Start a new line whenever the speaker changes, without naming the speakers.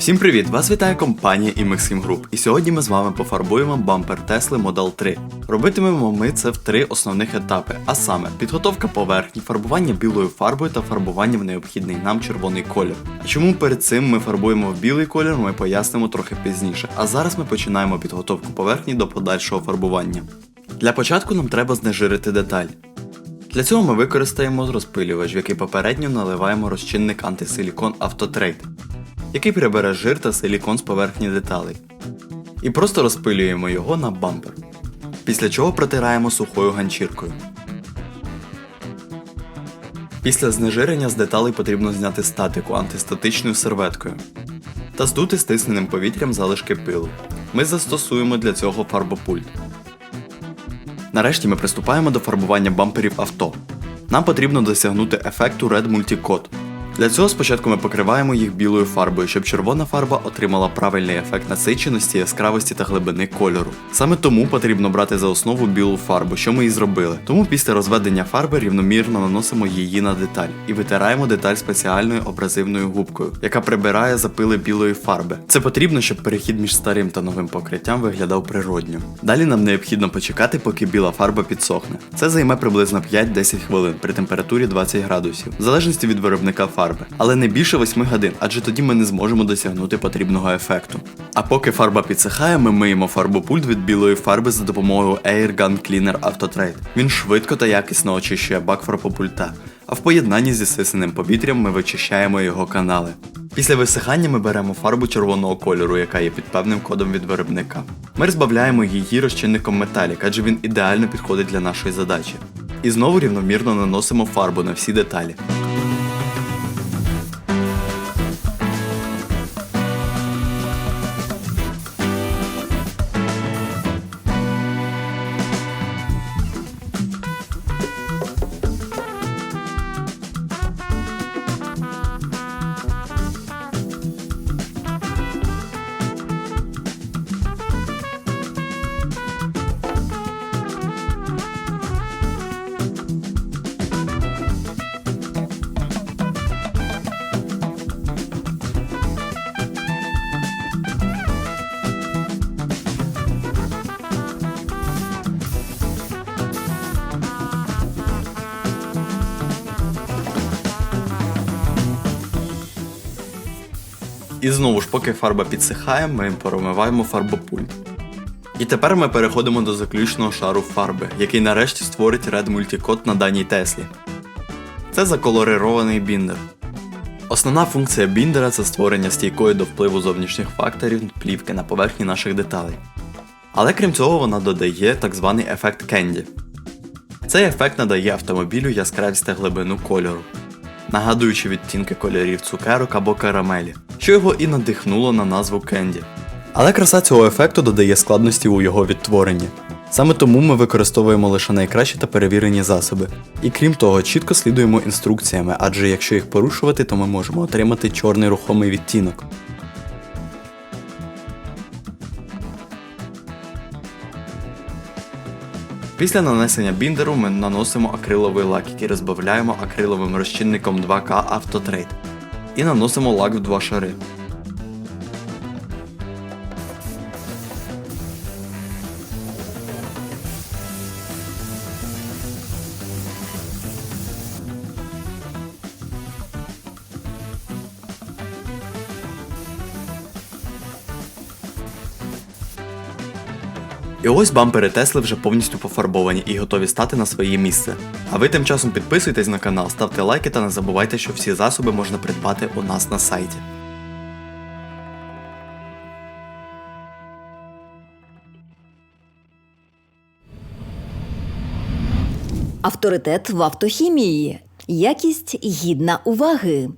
Всім привіт! Вас вітає компанія Imexim Group. І сьогодні ми з вами пофарбуємо бампер Tesla Model 3. Робитимемо ми це в три основних етапи, а саме підготовка поверхні, фарбування білою фарбою та фарбування в необхідний нам червоний колір. Чому перед цим ми фарбуємо в білий колір, ми пояснимо трохи пізніше. А зараз ми починаємо підготовку поверхні до подальшого фарбування. Для початку нам треба знежирити деталь. Для цього ми використаємо розпилювач, в який попередньо наливаємо розчинник антисилікон Autotrade, який прибере жир та силікон з поверхні деталей. І просто розпилюємо його на бампер. Після чого протираємо сухою ганчіркою. Після знежирення з деталей потрібно зняти статику антистатичною серветкою та здути стисненим повітрям залишки пилу. Ми застосуємо для цього фарбопульт. Нарешті ми приступаємо до фарбування бамперів авто. Нам потрібно досягнути ефекту Red Multicode. Для цього спочатку ми покриваємо їх білою фарбою, щоб червона фарба отримала правильний ефект насиченості, яскравості та глибини кольору. Саме тому потрібно брати за основу білу фарбу, що ми і зробили. Тому після розведення фарби рівномірно наносимо її на деталь і витираємо деталь спеціальною абразивною губкою, яка прибирає запили білої фарби. Це потрібно, щоб перехід між старим та новим покриттям виглядав природньо. Далі нам необхідно почекати, поки біла фарба підсохне. Це займе приблизно 5-10 хвилин при температурі 20 градусів, в залежності від виробника фарби, але не більше 8 годин, адже тоді ми не зможемо досягнути потрібного ефекту. А поки фарба підсихає, ми миємо фарбопульт від білої фарби за допомогою Air Gun Cleaner Autotrade. Він швидко та якісно очищує бак фарбопульта, а в поєднанні зі стисненим повітрям ми вичищаємо його канали. Після висихання ми беремо фарбу червоного кольору, яка є під певним кодом від виробника. Ми розбавляємо її розчинником металік, адже він ідеально підходить для нашої задачі. І знову рівномірно наносимо фарбу на всі деталі. І знову ж, поки фарба підсихає, ми промиваємо фарбопульт. І тепер ми переходимо до заключного шару фарби, який нарешті створить Red Multicode на даній Теслі. Це заколорирований біндер. Основна функція біндера це створення стійкої до впливу зовнішніх факторів плівки на поверхні наших деталей. Але крім цього, вона додає так званий ефект Candy. Цей ефект надає автомобілю яскравість та глибину кольору, нагадуючи відтінки кольорів цукерок або карамелі, що його і надихнуло на назву Кенді. Але краса цього ефекту додає складності у його відтворенні. Саме тому ми використовуємо лише найкращі та перевірені засоби. І крім того, чітко слідуємо інструкціями, адже якщо їх порушувати, то ми можемо отримати чорний рухомий відтінок. Після нанесення біндеру ми наносимо акриловий лак, який розбавляємо акриловим розчинником 2К Автотрейд. І наносимо лак в два шари. І ось бампери Тесли вже повністю пофарбовані і готові стати на своє місце. А ви тим часом підписуйтесь на канал, ставте лайки та не забувайте, що всі засоби можна придбати у нас на сайті.
Авторитет в автохімії. Якість гідна уваги.